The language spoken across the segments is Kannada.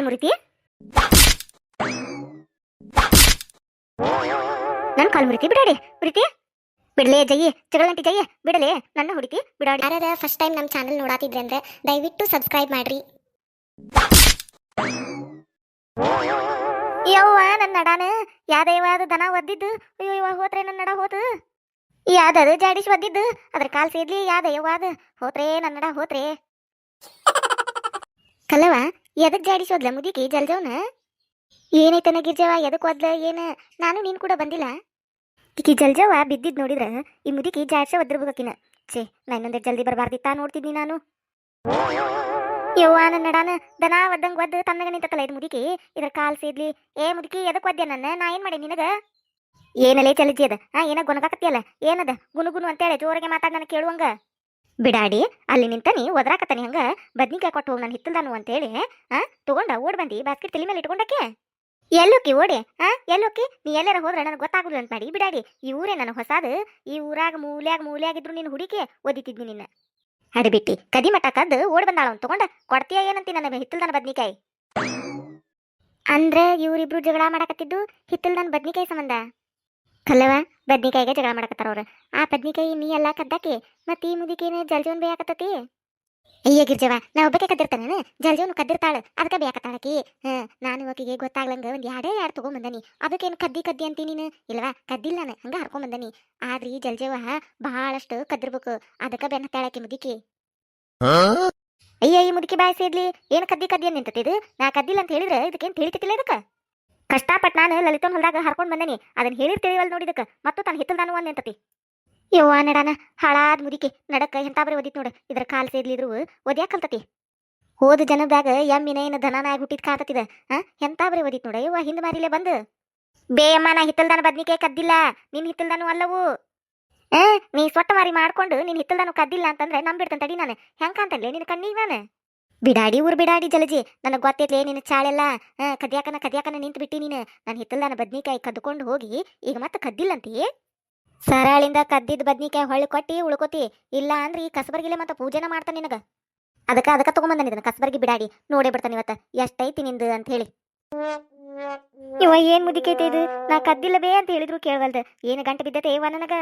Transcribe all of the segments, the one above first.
ಕಾಲ್ ಮುರಿತಿ ನನ್ ಕಾಲ್ ಮುರಿತಿ ಬಿಡಾಡಿ. ಮುರಿತಿ ಬಿಡಲೇ ಜಯಿ ಜಗಳಂಟಿ ಜಯಿ ಬಿಡಲೇ. ನನ್ನ ಹುಡುಕಿ ಬಿಡಾಡಿ. ಯಾರ ಫಸ್ಟ್ ಟೈಮ್ ನಮ್ಮ ಚಾನಲ್ ನೋಡಾತಿದ್ರೆ ಅಂದ್ರೆ ದಯವಿಟ್ಟು ಸಬ್ಸ್ಕ್ರೈಬ್ ಮಾಡ್ರಿ. ಯವ್ವ ನನ್ನ ನಡಾನ. ಅದು ದನ ಒದ್ದಿದ್ದು? ಅಯ್ಯೋ ಇವ ಹೋತ್ರೆ ನನ್ನ ನಡ ಹೋತು. ಯಾವ್ದದು ಜಾಡಿಸ್ ಒದ್ದಿದ್ದು? ಅದ್ರ ಕಾಲ್ ಸೇರ್ಲಿ ಯಾದ ಯವ್ವಾದ ಹೋತ್ರೆ ನನ್ನ ನಡ ಹೋತ್ರೆ. ಕಲ್ಲವ ಎದಕ್ ಜಾಡಿಸೋದ್ಲ ಮುದಿಕಿ? ಜಲ್ಜವ್ನ ಏನೈತನ ಗಿರ್ಜವ? ಎದಕ್ ಒದ್ಲ ಏನ? ನಾನು ನೀನ್ ಕೂಡ ಬಂದಿಲ್ಲ. ಈಕಿ ಜಲ್ಜವ ಬಿದ್ದಿದ್ ನೋಡಿದ್ರ ಈ ಮುದಿಕಿ ಜಾಡ್ಸ ಒದ್ದಿರ್ಬೇಕಿನ ಛೇ, ನಾ ಇನ್ನೊಂದೆರಡು ಜಲ್ದಿ ಬರಬಾರ್ದಿತ್ತ ನೋಡ್ತಿದ್ನಿ ನಾನು. ಯವ್ವ ನನ್ನ ನಡಾನ, ದನ ಒದ್ದಂಗ್ ಒದ್ದು ತನ್ನಗ ನಿಂತಲ್ಲ ಇದು ಮುದುಕಿ? ಇದ್ರ ಕಾಲ್ ಸೇದ್ಲಿ, ಏ ಮುದುಕಿ, ಎದಕ್ ಒದ್ದೆ ನನ್ನ? ನಾ ಏನ್ ಮಾಡಿ ನಿನಗ? ಏನಲೇ ಚಲಜಿ ಅದ? ಹಾ ಏನ ಗೊನಗಾಕತ್ತಿಯಲ್ಲ ಏನದ? ಗುನುಗುನು ಅಂತೇಳಿ ಜೋರಿಗೆ ಮಾತಾಡ್ ನನಗೆ ಕೇಳುವಂಗ. ಬಿಡಾಡಿ, ಅಲ್ಲಿ ನಿಂತನಿ ಒದರಾಕತ್ತಾನಿ ಹಂಗ. ಬದ್ನಿಕಾಯಿ ಕೊಟ್ಟು ಹೋಗಿ ನಾನು ಹಿತ್ತಲ್ದಾನು ಅಂತೇಳಿ ಹಾ ತಗೊಂಡ ಓಡ್ ಬಂದಿ ಬಾಸ್ಕೆಟ್ ತಲೆ ಮೇಲೆ ಇಟ್ಕೊಂಡಕ್ಕೆ. ಎಲ್ಲೋಕಿ ಓಡಿ ಹಾ ಎಲ್ಲೋಕಿ, ನೀ ಎಲ್ಲರ ಹೋದ್ರೆ ನನಗೆ ಗೊತ್ತಾಗುದು ಅಂತ ಮಾಡಿ. ಬಿಡಾಡಿ, ಈ ಊರೇ ನನಗೆ ಹೊಸಾದು, ಈ ಊರಾಗ ಮೂಲ್ಯಾಗ ಮೂಲ್ಯಾಗಿದ್ರು ನೀನು ಹುಡುಕಿ ಓದಿತಿದ್ನಿ ನಿನ್ನ. ಅಡಿಬಿಟ್ಟಿ, ಕದಿ ಮಟ್ಟ ಕದ್ದು ಓಡ್ ಬಂದಾಳ ಅವ್ನು ತಗೊಂಡ. ಕೊಡ್ತೀಯ ಏನಂತಿ ನನ್ನ ಹಿತ್ತಲ್ದಾನ ಬದ್ನಿಕಾಯಿ? ಅಂದ್ರೆ ಇವ್ರಿಬ್ರು ಜಗಳ ಮಾಡಕತ್ತಿದ್ದು ಹಿತ್ತಲ್ದಾನ ಬದ್ನಿಕಾಯಿ ಸಂಬಂಧ? ಕಲ್ಲವ ಬದ್ನಿಕಾಯಿಗೆ ಜಗಳ ಮಾಡಕತ್ತಾರ ಅವ್ರು. ಆ ಬದ್ನಿಕಾಯಿ ನೀ ಎಲ್ಲ ಕದ್ದಾಕಿ ಮತ್ತೆ ಈ ಮುದಿಕೇನ ಜಲ್ಜೋನ್ ಬೇಯಾಕತ್ತತಿ? ಅಯ್ಯ ಗಿರ್ಜವ ನಾ ಒಬ್ಬಕ್ಕೆ ಕದ್ದಿರ್ತಾನೆ ಜಲ್ಜೋನು ಕದ್ದಿರ್ತಾಳ ಅದಕ್ಕೆ ಬೇಯಾಕತ್ತಾಳಕಿ ಹಾ ನಾನು ಆಕಿಗೆ ಗೊತ್ತಾಗ್ಲಂಗ ಒಂದ್ ಎರಡೇ ಎರಡು ತಗೊಂಬಂದನಿ. ಅದಕ್ಕೇನು ಕದ್ದಿ ಕದ್ದಿ ಅಂತೀನಿ ನೀನು? ಇಲ್ವಾ? ಕದ್ದಿಲ್ಲ ನಾನು ಹಂಗ ಹರ್ಕೊಂಬಂದನಿ. ಈ ಜಲ್ಜವ ಬಹಳಷ್ಟು ಕದ್ದಿರ್ಬೇಕು. ಅದಕ್ಕೆ ಬೆನ್ನ ಹತ್ತಾಳಕಿ ಮುದಿಕಿ. ಅಯ್ಯ ಈ ಮುದುಕಿ ಬಾಯಿ ಸೇದ್ಲಿ ಏನು ಕದ್ದಿ ಕದ್ದಿ ಅಂತ ನಿಂತತಿದು ನಾ ಕದ್ದಿಲ್ಲ ಅಂತ ಹೇಳಿದ್ರೆ ಇದಕ್ಕೇನು ತಿಳಿತಿಲ್ಲ ಇದಕ್ಕೆ? ಕಷ್ಟಪಟ್ಟು ನಾನು ಲಲಿತನ ಹೊಲದಾಗ ಹರ್ಕೊಂಡು ಬಂದೇನಿ. ಅದನ್ನ ತಿಳಿವಲ್ ನೋಡಿದಕ್ಕೆ ಮತ್ತು ತನ್ನ ಹಿತ್ತಲ್ದಾನು ಒಂದು ಎಂತತಿ ಯವ್ವ ನಡಾನ. ಹಾಳಾದ್ ಮುದಿಕೆ ನಡಕ್ಕ ಎಂತ ಬರೀ ಒದಿತ್ ನೋಡು. ಇದ್ರ ಕಾಲ್ ಸೇದ್ಲಿದ್ರು ಒದ್ಯಾಕ್ ಕಲ್ತತಿ. ಹೋದ ಜನದಾಗ ಎಮ್ಮಿನ ಏನು ದನನಾಗಿ ಹುಟ್ಟಿದ್ ಕಾತತಿದ ಹ ಎಂತ ಬರೀ ಒದಿತ್ ನೋಡ. ಯವ್ವ ಹಿಂದ ಮಾರಿಲೆ ಬಂದು. ಬೇಯಮ್ಮ ನಾ ಹಿತ್ತಲ್ದಾನ ಬದ್ನಿಕೆ ಕದ್ದಿಲ್ಲ. ನಿನ್ನ ಹಿತ್ತಲ್ದಾನು ಅಲ್ಲವು. ಹ ನೀ ಸೊಟ್ಟ ಮಾರಿ ಮಾಡ್ಕೊಂಡು ನಿನ್ನ ಹಿತ್ತಲ್ದಾನು ಕದ್ದಿಲ್ಲ ಅಂತಂದ್ರೆ ನಂಬಿಡ್ತಂತಡಿ ನಾನು. ನಾನು ಹೆಂಗಂತಲ್ಲೇ ನಿನ್ ಕಣ್ಣಿಗೆ ನಾನು? ಬಿಡಾಡಿ ಊರು ಬಿಡಾಡಿ ಜಲಜಿ, ನನಗೆ ಗೊತ್ತೈತ್ಲೇ ನಿನ್ನ ಚಾಳೆಲ್ಲ. ಕದ್ಯಾಕನ ಕದ್ಯಾಕನ ನಿಂತು ಬಿಟ್ಟಿ ನೀನು ನನ್ನ ಹಿತ್ತಲ್ದಾನ ಬದ್ನಿಕಾಯಿ ಕದ್ಕೊಂಡು ಹೋಗಿ, ಈಗ ಮತ್ತೆ ಕದ್ದಿಲ್ಲಂತಿ? ಸರಳಿಂದ ಕದ್ದಿದ್ ಬದ್ನಿಕಾಯಿ ಹೊಳ್ಳಿ ಕೊಟ್ಟಿ ಉಳ್ಕೋತಿ. ಇಲ್ಲ ಅಂದ್ರೆ ಈ ಕಸಬರ್ಗಿಲೆ ಮತ್ತೆ ಪೂಜೆನ ಮಾಡ್ತಾನೆ ನಿನಗ. ಅದಕ್ಕೆ ಅದಕ್ಕೆ ತಗೊಂಬಂದ ಇದನ್ನ ಕಸಬರ್ಗಿ ಬಿಡಾಡಿ. ನೋಡೇ ಬಿಡ್ತಾನೆ ಇವತ್ತ. ಎಷ್ಟೈತಿ ನಿಂದು ಅಂತ ಹೇಳಿ. ಇವ ಏನು ಮುದಿಕೈತೆ ಇದು? ನಾ ಕದ್ದಿಲ್ಲ ಬೇ ಅಂತ ಹೇಳಿದ್ರು ಕೇಳವಲ್ದ. ಏನು ಗಂಟೆ ಬಿದ್ದತೆ ಇವ ನನಗ?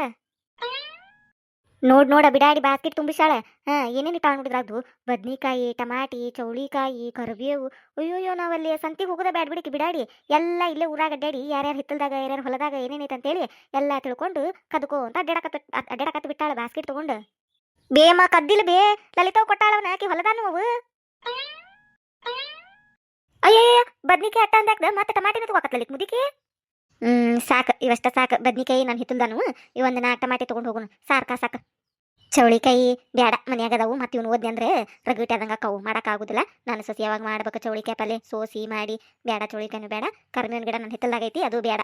ನೋಡ್ ನೋಡ ಬಿಡಾಡಿ ಬಾಸ್ಕೆಟ್ ತುಂಬಿಸಾಳ ಹಾ, ಏನೇನು ಇಟ್ಟಾಳ ಅದು ಬದ್ನಿಕಾಯಿ, ಟಮಾಟಿ, ಚೌಳಿಕಾಯಿ, ಕರಿಬೇವು. ಅಯ್ಯೋಯ್ಯೋ, ನಾವಲ್ಲಿ ಸಂತಿಗೆ ಹೋಗೋದ ಬ್ಯಾಡ್ ಬಿಡಿಕೆ ಬಿಡಾಡಿ. ಎಲ್ಲ ಇಲ್ಲೇ ಊರಾಗ ಅಡ್ಡಾಡಿ, ಯಾರ್ಯಾರ ಹಿತ್ತಲ್ದಾಗ, ಯಾರ್ಯಾರ ಹೊಲದಾಗ ಏನೇನೈತೆ ಅಂತೇಳಿ ಎಲ್ಲ ತಿಳ್ಕೊಂಡು ಕದ್ಕೋ ಅಂತ ಅಡ್ಡಾಡಕತ್ತ ಅಡ್ಡಾಡಕತ್ತ ಬಿಟ್ಟಾಳ ಬಾಸ್ಕೆಟ್ ತಗೊಂಡು. ಬೇಮ ಕದ್ದಿಲ್ಲ ಬೇ. ಲಲಿತಾವ್ ಕೊಟ್ಟಾಳವನ ಆಕಿ ಹೊಲದಾನು ಅವು. ಅಯ್ಯಯ್ಯ ಬದ್ನಿಕಾಯಿ ಅಟ್ಟ ಅಂದಾಗ ಮತ್ತೆ ಟಮಾಟಿನ ತಗೋಕತ್ತಲಿಕ್ ಮುದಿಕಿ? ಸಾಕು. ಇವಷ್ಟ ಸಾಕ. ಬದ್ನಿಕಾಯಿ ನಾನು ಹಿತ್ತಲ್ದಾನು ಇವೊಂದು ನಾಲ್ಕು ಟಮಾಟಿ ತಗೊಂಡು ಹೋಗೋಣ ಸಾರ್ಕ ಸಾಕ. ಚೌಳಿಕಾಯಿ ಬ್ಯಾಡ. ಮನ್ಯಾಗ ಅದಾವು. ಮತ್ತೆ ಇವ್ನು ಓದ್ನಿ ಅಂದ್ರೆ ರಗೀಟ್ ಆದಂಗ ಕವು ಮಾಡೋಕ್ಕಾಗುದಿಲ್ಲ ನಾನು ಸಸಿ ಯಾವಾಗ ಮಾಡ್ಬೇಕು ಚೌಳಿಕಾಯಿ ಪಲ್ಲೆ ಸೋಸಿ ಮಾಡಿ. ಬ್ಯಾಡ ಚೌಳಿಕಾಯಿನೂ ಬೇಡ ಕರ್ಮೇವಿನ ಗಿಡ ನನ್ನ ಹಿತ್ತಲ್ದಾಗೈತಿ ಅದು ಬೇಡ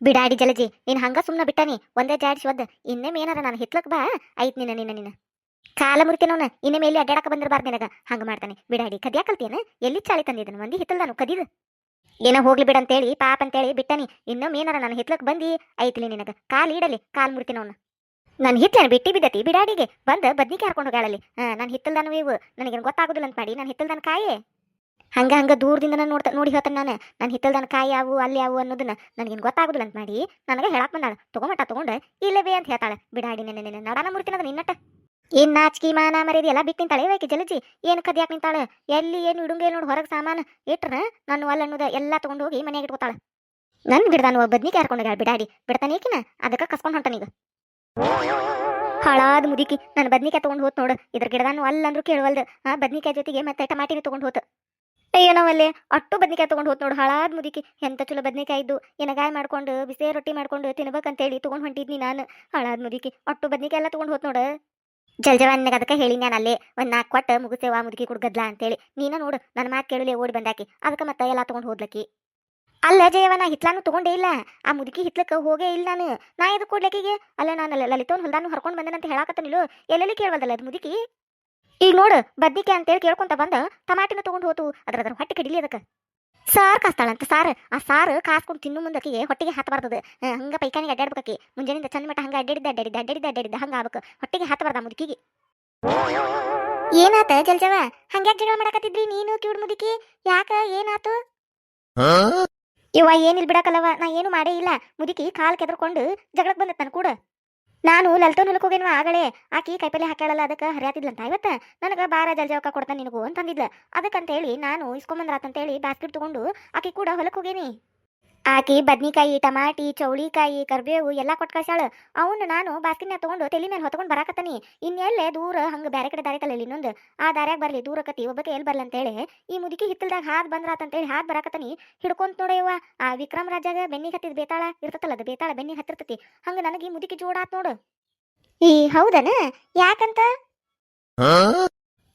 ಬಿಡಾಡಿ ಜಲಜಿ ನೀನು ಹಂಗ ಸುಮ್ಮನೆ ಬಿಟ್ಟಾನಿ ಒಂದೇ ಜಾಡಿಸಿ ಒದ್ದ ಇನ್ನೇಮ್ ಏನಾರ ನಾನು ಹಿತ್ಲಕ್ ಬಾ. ಐತ್ ನಿನ್ನ ನಿನ್ನ ನಿನ್ನ. ಕಾಲ ಮುರಿತೇನವನ ಇನ್ನೇ ಮೇಲೆ ಅಡ್ಡಾಡಕ ಬಂದಿರಬಾರ್ದು ನಿನಗ. ಹಂಗ ಮಾಡ್ತಾನೆ. ಬಿಡಾಡಿ ಕದ್ಯಾ ಕಲ್ತೇನ ಎಲ್ಲಿ ಚಾಳಿ ತಂದಿದ್ದನು ಮಂದಿ ಹಿತ್ತಲ್ದಾನು ಕದಿದು. ಏನೋ ಹೋಗ್ಲಿ ಬಿಡ ಅಂತೇಳಿ, ಪಾಪ ಅಂತೇಳಿ ಬಿಟ್ಟನಿ. ಇನ್ನೊಮ್ಮೆ ಏನಾರ ನಾನು ಹಿತ್ಲಕ್ ಬಂದಿ. ಐತ್ಲಿ ನಿನಗ. ಕಾಲ್ ಇಡಲಿ, ಕಾಲ್ ಅವನು. ನನ್ನ ಹಿತ್ತಲೇನು ಬಿಟ್ಟಿ ಬಿದ್ದತಿ, ಬಿಡಾಡಿಗೆ. ಬಂದು ಬದ್ನಿಕಾಯಿ ಹಾಕೊಂಡು ಹೋಗಾಳಲ್ಲಿ ನನ್ನ ನಾನು ಹಿತ್ತಲ್ದಾನು ಇವು. ನನಗೇನು ಗೊತ್ತಾಗುದಿಲ್ಲ ಅಂತ ಮಾಡಿ. ನಾನು ಹಿತ್ತಲ್ದಾನ ಕಾಯಿ. ಹಂಗ ಹಂಗ ದೂರದಿಂದ ನೋಡ್ತಾ, ನೋಡಿ ಹೇಳ್ತಾನೆ ನಾನು. ನನ್ನ ಹಿತ್ತಲ್ದಾನ ಕಾಯಿ ಯಾವು, ಅಲ್ಲಿ ಯಾವು ಅನ್ನೋದನ್ನ ನನಗೇನು ಗೊತ್ತಾಗುದಿಲ್ಲ ಅಂತ ಮಾಡಿ. ನನಗೆ ಹೇಳಕ್ ಬಂದಾಳ. ತಗೊಂಬಟ ತೊಗೊಂಡು ಇಲ್ಲೇ ಬೇ ಅಂತ ಹೇಳ್ತಾಳೆ. ಬಿಡಾಡಿ ನೆನೆ ನೆನೆ ನಡಾನ ಅದನ್ನ ನಿನ್ನಟ ಏನ್ ನಾಚಿಕೆ ಮಾನ ಮರ್ಯಾದೆ ಎಲ್ಲ ಬಿಟ್ಟು ನಿಂತಾಳೆ? ಇವಕ್ಕೆ ಜಲಜಿ? ಏನು ಕದ್ಯಾಕ್ ನಿಂತಾಳೆ? ಎಲ್ಲಿ ಏನು ಇಡುಂಗೇ ನೋಡಿ ಹೊರಗೆ ಸಾಮಾನು ಇಟ್ರ ನಾನು ಅಲ್ಲ ಅನ್ನೋದ ಎಲ್ಲ ತಗೊಂಡು ಹೋಗಿ ಮನೆಗೆ ಇಟ್ಕೊತಾಳೆ. ನನ್ನ ಗಿಡದಾನು ಬದ್ನಿಕೆ ಹರ್ಕೊಂಡು ಬಿಡಾಡಿ. ಬಿಡ್ತಾನೆ ಏಕಿನ ಅದಕ್ಕೆ ಕಸ್ಕೊಂಡು ಹೊಂಟನೀಗ ಹಾಳಾದ ಮುದಿಕಿ. ನಾನು ಬದ್ನಿಕಾಯಿ ತೊಗೊಂಡು ಹೋತ್ ನೋಡು. ಇದ್ರ ಗಿಡದಾನು ಅಲ್ಲಂದ್ರೂ ಕೇಳವಲ್ದು. ಆ ಬದ್ನಿಕಾಯಿ ಜೊತೆಗೆ ಮತ್ತೆ ಟಮಾಟಿನ ತಗೊಂಡು ಹೋತ. ಅಯ್ಯೋ ನಾವಲ್ಲೇ ಅಟ್ಟು ಬದ್ನಿಕಾಯಿ ತಗೊಂಡು ಹೋತ್ ನೋಡು. ಹಾಳಾದ ಮುದಿಕಿ. ಎಂತ ಚಲೋ ಬದ್ನಿಕಾಯಿ ಇದ್ದು. ಎನಗಾಯಿ ಮಾಡ್ಕೊಂಡು, ಬಿಸಿ ರೊಟ್ಟಿ ಮಾಡ್ಕೊಂಡು ತಿನ್ಬೇಕಂತೇಳಿ ತಗೊಂಡು ಹೊಂಟಿದ್ನಿ ನಾನು. ಹಾಳಾದ ಮುದಿಕಿ. ಅಟ್ಟು ಬದ್ನಿಕಾಯಿ ಎಲ್ಲ ತಗೊಂಡು ಹೋತ್ ನೋಡು. ಜಲ್ಜವನ್ನಿಗೆ ಅದಕ್ಕೆ ಹೇಳಿ ನಾನು ಅಲ್ಲೇ ಒಂದು ನಾಲ್ಕು ಕೊಟ್ಟು ಮುಗಿಸೇವಾ ಮುದುಕಿ ಕುಡ್ಗದ್ಲ ಅಂತೇಳಿ. ನೀನ ನೋಡು ನನ್ನ ಮಾತು ಕೇಳಲಿ ಓಡಿ ಬಂದಾಕಿ. ಅದಕ್ಕೆ ಮತ್ತೆ ಎಲ್ಲ ತೊಗೊಂಡು ಹೋದ್ಲಕ್ಕಿ ಅಲ್ಲ ಜಯವ ನಾ ಹಿತ್ಲಾನು ತಗೊಂಡೇ ಇಲ್ಲ. ಆ ಮುದುಕಿ ಹಿತ್ಲಕ್ಕ ಹೋಗೇ ಇಲ್ಲ ನಾನು. ನಾ ಇದು ಕೊಡ್ಲಕ್ಕಿಗೆ ಅಲ್ಲ ನಾನು ಲಲಿತವನ್ ಹೊಲ್ದಾನು ಹರ್ಕೊಂಡು ಬಂದನಂತ ಹೇಳಾಕತ್ತನಿಲು ಎಲ್ಲೆಲ್ಲಿ ಕೇಳವಲ್ದಲ್ಲ ಅದು ಮುದುಕಿ? ಈಗ ನೋಡು ಬದ್ನಿಕೆ ಅಂತೇಳಿ ಕೇಳ್ಕೊಂತ ಬಂದ, ಟಮಾಟಿನ ತಗೊಂಡು ಹೋತು. ಅದ್ರ ಅದ್ರ ಹೊಟ್ಟೆ ಕಡಿಲಿ ಅದಕ್ಕೆ. ಸಾರು ಕಾಸ್ತಾಳಂತ ಸಾರ್. ಆ ಸಾರ್ ಕಾಸ್ಕೊಂಡು ತಿನ್ನು ಮುಂದಕ್ಕಿಗೆ ಹೊಟ್ಟೆಗೆ ಹತ್ತಬಾರ್ದದು ಹಂಗ ಪೈಕಾನಿಗೆ ಅಡ್ಡಾಡ್ಬೇಕಿ ಮುಂಜಾನಿಂದ ಚಂದ ಮಟ್ಟ ಹಂಗ ಅಡ್ಡಿದ್ದ ಅಡ್ಡಾಡಿದ್ದ ಅಡ್ಡಿದ್ದ ಅಡ್ಡಾಡಿದ್ದ ಹಂಗ ಆಗ್ಬೇಕು. ಹೊಟ್ಟಿಗೆ ಹತ್ತಬಾರ್ದ ಬರ್ದ ಮುದುಕಿಗೆ. ಏನಾತ ಜಲ್ಜವ? ಹಂಗ ಜಗಳ ಮಾಡಕತ್ತಿದ್ರಿ ನೀನು ಕಿವಿಡ್ ಮುದುಕಿ? ಯಾಕ? ಏನಾತು? ಇವ ಏನಿಲ್ ಬಿಡಕಲ್ಲವ? ನಾ ಏನು ಮಾಡೇ ಇಲ್ಲ. ಮುದುಕಿ ಕಾಲ್ ಕೆದ್ರಕೊಂಡು ಜಗಳಕ್ ಬಂದತ್ ನನ್ ಕೂಡ. ನಾನು ನಲ್ತೋ ಹೊಲಕ್ ಹೋಗೇನ್ವ ಆಗಲೇ. ಆಕಿ ಕೈಪಲ್ಲೆ ಹಾಕ್ಯಾಳಲ್ಲ, ಅದಕ್ಕೆ ಹರಿಯಾತಿದ್ಲಂತ. ಇವತ್ತು ನನಗೆ ಬಾರ ಜಲ್ಜಾವಕ ಕೊಡ್ತಾನೆ ನಿನಗೂ ಅಂತಂದಿದ್ಲ. ಅದಕ್ಕಂತ ಹೇಳಿ ನಾನು ಇಸ್ಕೊಂಬಂದ್ರಾತಂತೇಳಿ ಬಾಸ್ಕೆಟ್ ತೊಗೊಂಡು ಆಕಿ ಕೂಡ ಹೊಲಕ್ಕೆ ಹೋಗೇನಿ. ಆಕಿ ಬದ್ನಿಕಾಯಿ ಟಮಾಟಿ ಚೌಳಿಕಾಯಿ ಕರ್ಬೇವು ಎಲ್ಲ ಕೊಟ್ಟು ಕಳ್ಸಾಳ ಅವನು ನಾನು ಬಾಸ್ಕಿನ್ಯಾಗ ತಗೊಂಡು ತಲೆ ಮೇಲೆ ಹೊತ್ಕೊಂಡು ಬರಾಕತ್ತಾನಿ. ಇನ್ನೆಲ್ಲೇ ದೂರ ಹಂಗ ಬೇರೆ ಕಡೆ ದಾರಿ ತಲೆ ಇನ್ನೊಂದು. ಆ ದಾರ್ಯಾಗ ಬರ್ಲಿ ದೂರ ಕತಿ ಒಬ್ಬಕ್ಕೆ ಎಲ್ಲಿ ಬರ್ಲಿ ಅಂತೇಳಿ. ಈ ಮುದುಕಿ ಹಿತ್ತಲ್ದಾಗ ಹಾದ್ ಹೇಳಿ ಹಾದ್ ಬರಾಕತ್ತಾನಿ. ಹಿಡ್ಕೊಂತ ನೋಡಯ್ಯವ್ವ ಆ ವಿಕ್ರಮ್ ರಾಜಾಗ ಬೆನ್ನಿ ಹತ್ತಿದ ಬೇತಾಳ ಇರ್ತತಲ್ಲ ಅದು ಬೇತಾಳ ಬೆನ್ನಿ ಹತ್ತಿರ್ತತಿ. ಹಂಗ ನನಗೆ ಈ ಮುದುಕಿ ಜೋಡಾತ್ ನೋಡು. ಈ ಹೌದನ? ಯಾಕಂತ?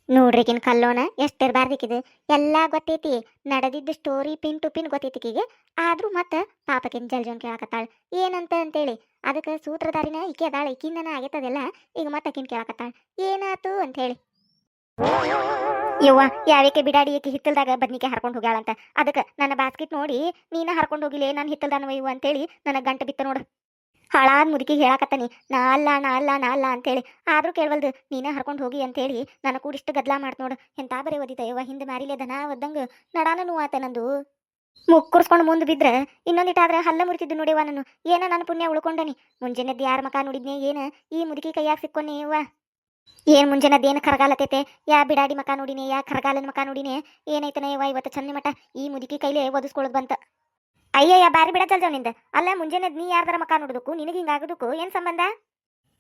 ನೋಡ್ರಿಕಿನ್ ಕಲ್ಲೋಣ ಎಷ್ಟು ಇರಬಾರ್ದಿಕ್ಕಿದು ಎಲ್ಲ ಗೊತ್ತೈತಿ. ನಡೆದಿದ್ದ ಸ್ಟೋರಿ ಪಿನ್ ಟು ಪಿನ್ ಗೊತ್ತೈತಿಕಿಗೆ ಆದ್ರೂ ಮತ್ತ ಪಾಪಕಿನ್ ಜಲ್ಜೋನ್ ಕೇಳಕತ್ತಾಳ. ಏನಂತ ಅಂತೇಳಿ. ಅದಕ್ಕೆ ಸೂತ್ರಧಾರಿನ ಈಕೆ ಅದಾಳ. ಈಕಿಂದನ ಆಗೈತದೆಲ್ಲ ಈಗ ಮತ್ತೆ ಅಕ್ಕಿನ ಕೇಳಕತ್ತಾಳ. ಏನಾತು ಅಂತ ಹೇಳಿ ಯವ್ವ ಯಾವಕ್ಕೆ ಬಿಡಾಡಿ ಈಕೆ ಹಿತ್ತಲ್ದಾಗ ಬದ್ನಿಕೆ ಹರ್ಕೊಂಡು ಹೋಗ್ಯಾಳಂತ. ಅದಕ್ಕೆ ನನ್ನ ಬಾಸ್ಕೆಟ್ ನೋಡಿ ನೀನ ಹರ್ಕೊಂಡು ಹೋಗಿಲ್ಲ ನಾನು ಹಿತ್ತಲ್ದಾನ ಅಂತೇಳಿ ನನಗೆ ಗಂಟು ಬಿತ್ತ ನೋಡು. ಹಾಳಾದ್ ಮುದುಕಿ ಹೇಳಾಕತ್ತನಿ ನಾ ಅಲ್ಲ ನಾ ಅಲ್ಲ ನಾ ಅಲ್ಲ ಅಂತೇಳಿ. ಆದ್ರೂ ಕೇಳವಲ್ದು, ನೀನೇ ಹರ್ಕೊಂಡು ಹೋಗಿ ಅಂತೇಳಿ ನನ್ನ ಕೂಡಿಷ್ಟು ಗದ್ಲ ಮಾಡ್ತ ನೋಡು ಎಂತ ಬರೀ ಓದಿತ ಯವ್ವ ಹಿಂದೆ ಮಾರಿಲೆ ದನ ಒದ್ದಂಗ ನಡಾನ ಆತ ನಂದು. ಮುಕ್ಕುರ್ಸ್ಕೊಂಡು ಮುಂದೆ ಬಿದ್ರೆ ಇನ್ನೊಂದಿಟ್ಟಾದ್ರೆ ಹಲ್ಲ ಮುರಿತಿದ್ದು ನೋಡಿವ ನಾನು. ಏನ ನನ್ನ ಪುಣ್ಯ ಉಳ್ಕೊಂಡನಿ? ಮುಂಜಾನೆದ್ದು ಯಾರ ಮಕ ನೋಡಿದ್ನೆ ಏನ? ಈ ಮುದುಕಿ ಕೈಯಾಗ ಸಿಕ್ಕೊನಿ ಯವ್ವ ಏನ್ ಮುಂಜಾನದ್ದು ಏನು ಕರಗಾಲತೈತೆ? ಯಾ ಬಿಡಾಡಿ ಮಕ ನೋಡಿನಿ, ಯಾ ಕರಗಾಲನ ಮಕ ನೋಡಿನಿ? ಏನೈತನ ಯವ್ವ ಇವತ್ತು ಚಂದ ಮಠ? ಈ ಮುದುಕಿ ಕೈಲೇ ಒದಿಸ್ಕೊಳ್ಳೋದು ಬಂತ. ಅಯ್ಯಯ್ಯ ಬಾರಿ ಬಿಡ ಚಲ್ಜವ್ನಿಂದ. ಅಲ್ಲ ಮುಂಜಾನೆ ನೀ ಯಾರ್ದಾರ ಮಕ್ಕ ನೋಡೋದಕ್ಕೂ ನಿನಗೆ ಹಿಂಗಾಗೋದಕ್ಕೂ ಏನ್ ಸಂಬಂಧ?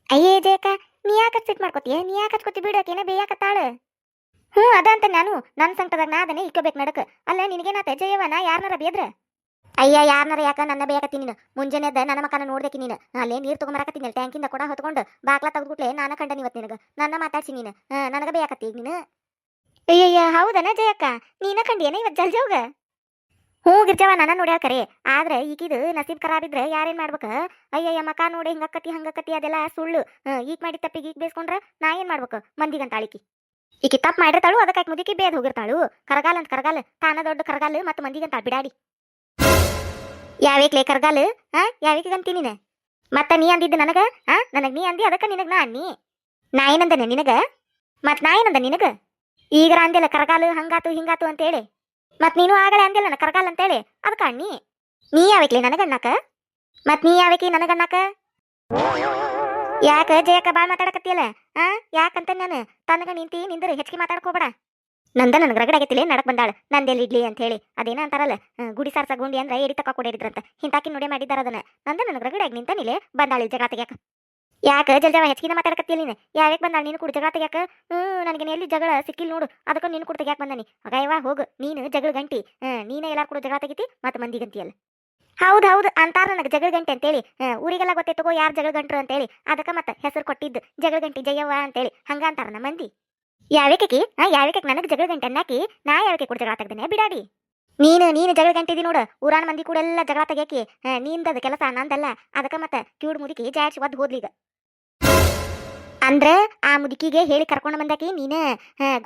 ಅಯ್ಯೇ ಜಯಕ ನೀ ಯಾಕೆ ಸಿಟ್ ಮಾಡ್ಕೊತೀಯ? ನೀ ಯಾಕೆ ಕೊತ್ತಿ ಬಿಡೋಕೇನ ಬೇಯಾಕತ್ತಾಳ ಹ್ಞೂ ಅದ ಅಂತ ನಾನು. ನನ್ನ ಸಂಕಟದಾಗ ನಾ ಅದನ್ನೇ ಇಕ್ಕೋಬೇಕು ನಡಕ. ಅಲ್ಲ ನಿನಗೇನಾತ? ಜಯವ ನಾ ಯಾರನಾರ ಬೇದ್ರ? ಅಯ್ಯ ಯಾರನಾರ ಯಾಕ ನನ್ನ ಬೇಯಕತ್ತಿ ನೀನು? ಮುಂಜಾನೆದ ನನ್ನ ಮಕ್ಕನ ನೋಡ್ದಕ್ಕೆ ನೀನು. ಅಲ್ಲೇ ನೀರು ತೊಗೊಂಬರಾಕತ್ತೀನಿ ಟ್ಯಾಂಕಿಂದ ಕೂಡ ಹೊತ್ಕೊಂಡು ಬಾಗ್ಲ ತೆಗೆದ್ಬಿಟ್ಲೆ ನಾನು ಕಂಡ ಇವತ್ತು ನಿನಗ. ನನ್ನ ಮಾತಾಡ್ಸಿ ನೀನು. ನನಗೆ ನನಗ ಬೇಯಕತ್ತಿ ಈಗ ನೀನು. ಅಯ್ಯಯ್ಯ ಹೌದನ ಜಯಕ್ಕ? ನೀನ ಕಂಡಿಯೇನ ಇವತ್ತು ಜಲ್ಜೋಗ? ಹ್ಞೂ ಗಿರ್ಜವ ನನ್ನ ನೋಡ್ಯಾಳ ಕರೆ. ಆದ್ರೆ ಈಗಿದು ನಸೀಬ್ ಖರಾಬ್ ಇದ್ರೆ ಯಾರೇನ್ ಮಾಡ್ಬೇಕ? ಅಯ್ಯಯ್ಯ, ಮಕ ನೋಡಿ ಹಿಂಗಕ್ಕತಿ ಹಂಗಕ್ಕತಿ ಅದೆಲ್ಲ ಸುಳ್ಳು. ಈಗ ಮಾಡಿ ತಪ್ಪಿಗೆ ಈಗ ಬೇಸ್ಕೊಂಡ್ರ ನಾ ಏನ್ ಮಾಡ್ಬೇಕು? ಮಂದಿಗಂತ ಆಳಿಕಿ. ಈಕಿ ತಪ್ಪ ಮಾಡಿರ್ತಾಳು ಅದಕ್ಕೆ ಮುದುಕಿ ಬೇದ್ ಹೋಗಿರ್ತಾಳು. ಕರಗಾಲ ಅಂತ ಕರಗಾಲ, ತಾನ ದೊಡ್ಡ ಕರಗಾಲ ಮತ್ತೆ ಮಂದಿಗಂತ ಬಿಡಾಡಿ. ಯಾವೇಕ್ಲೆ ಕರಗಾಲ? ಹಾ ಯಾವೇಕಂತಿ ನೀನ? ಮತ್ತ ನೀ ಅಂದಿದ್ದು ನನಗ? ಹಾ, ನನಗ್ ನೀ ಅಂದಿ, ಅದಕ್ಕ ನಿನಗ ನಾ ಅನ್ನಿ. ನಾ ಏನಂದನೆ ನಿನಗ? ಮತ್ ನಾ ಏನಂದ ನಿನಗ? ಈಗ ಅಂದಿಲ್ಲ ಕರಗಾಲ ಹಂಗಾತು ಹಿಂಗಾತು ಅಂತೇಳಿ. ಮತ್ ನೀನು ಆಗಲೇ ಅಂದಿಲ್ಲ ನನ್ನ ಕರಗಾಲ ಅಂತೇಳಿ? ಅದಕ್ಕ ಕಾಣ್ನಿ ನೀ ಯಾವೇಕ್ಲೆ ನನಗಣ್ಣಾಕ ಮತ್ ನೀ ಯಾವೇಕಿ ನನಗಣ್ಣಾಕ ಯಾಕ ಜಯಕ್ಕ ಬಾಳ್ ಮಾತಾಡಕತ್ತಿಯಲ್ಲ? ಆ? ಯಾಕಂತ ನಾನು ತನಗ ನಿಂತಿ ನಿಂದ್ರೆ ಹೆಚ್ಚಿಗೆ ಮಾತಾಡ್ಕೋಬೇಡ ನಂದ ನನಗೆ ರಗಡಾಗತ್ತಿಲ್ಲ ನಡಕ್ ಬಂದಾಳ. ನಂದೆಲ್ಲಿ ಇಡ್ಲಿ ಅಂತ ಹೇಳಿ ಅದೇನ ಅಂತಾರಲ್ಲ ಗುಡಿ ಸಾರ್ಸ ಗುಂಡಿ ಅಂದ್ರೆ ಎಡಿ ತಕ್ಕ ಕೊಡಿದ್ರಂತ ಹಿಂತಾಕಿ ನೋಡಿ ಮಾಡಿದಾರ ಅದನ್ನ. ನಂದ ನನಗೆ ರಗಡಾಗಿ ನಿಂತನಿಲೆ, ಬಂದಾಳ ಜಗ ತೆಗ್ಯಾಕ ಯಾಕ ಜಲ್ಜವ ಹೆಚ್ಚಿಗೆ ಮಾತಾಡಕತ್ತಿಲ್ಲ ನೀನು? ಯಾವ್ಯಾಕೆ ಬಂದಾಳ? ನೀನು ಕೂಡ ಜಗಳ ತೆಗ್ಯಾಕ? ಹೂ ನನಗೆ ಎಲ್ಲಿ ಜಗಳ ಸಿಕ್ಕಿಲ್ಲ ನೋಡು. ಅದಕ್ಕೆ ನೀನು ಕೂಡ ತೆಗ್ಯಾಕ ಬಂದಾನಿ. ಅಗಯವಾ ಹೋಗು. ನೀನು ಜಗಳ ಗಂಟಿ. ನೀನೇ ಎಲ್ಲಾರು ಕೂಡ ಜಗಳ ತೆಗಿತಿ ಮತ್ತೆ ಮಂದಿ ಗಂಟಿಯಲ್ಲ ಹೌದು ಹೌದು. ಅಂತಾರ ನನಗೆ ಜಗಳ ಗಂಟೆ ಅಂತೇಳಿ. ಊರಿಗೆಲ್ಲ ಗೊತ್ತೈತಗೋ ಯಾರು ಜಗಳ ಗಂಟ್ರು ಅಂತೇಳಿ. ಅದಕ್ಕೆ ಮತ್ತೆ ಹೆಸರು ಕೊಟ್ಟಿದ್ದು ಜಗಳ ಗಂಟಿ ಜಯವ್ವ ಅಂತೇಳಿ. ಹಂಗ ಅಂತಾರ ನಮ್ಮ ಮಂದಿ. ಯಾವ್ಯಾಕೆ? ಯಾವೇಕಿ ನನಗೆ ಜಗಳ ಗಂಟೆ ಅನ್ನಾಕಿ? ನಾ ಯಾವ್ಯಾಕೆ ಕೂಡ ಜಗಳ ತೆಗ್ದೇನೆ? ಬಿಡಾಡಿ. ನೀನು ನೀನು ಜಗಳ ಗಂಟಿದಿ ನೋಡು. ಊರಾನ ಮಂದಿ ಕೂಡ ಎಲ್ಲ ಜಗಳ ತೆಗ್ಯಾಕಿ. ನೀಂದದ ಕೆಲಸ ನಂದಲ್ಲ. ಅದಕ್ಕೆ ಮತ್ತೆ ಕ್ಯೂಡ್ ಮುದುಕಿ ಜಾಡ್ಸಿ ಒದ್ದು ಹೋದ್ಲೀಗ. ಅಂದ್ರ ಆ ಮುದುಕಿಗೆ ಹೇಳಿ ಕರ್ಕೊಂಡು ಬಂದಾಕಿ, ನೀನ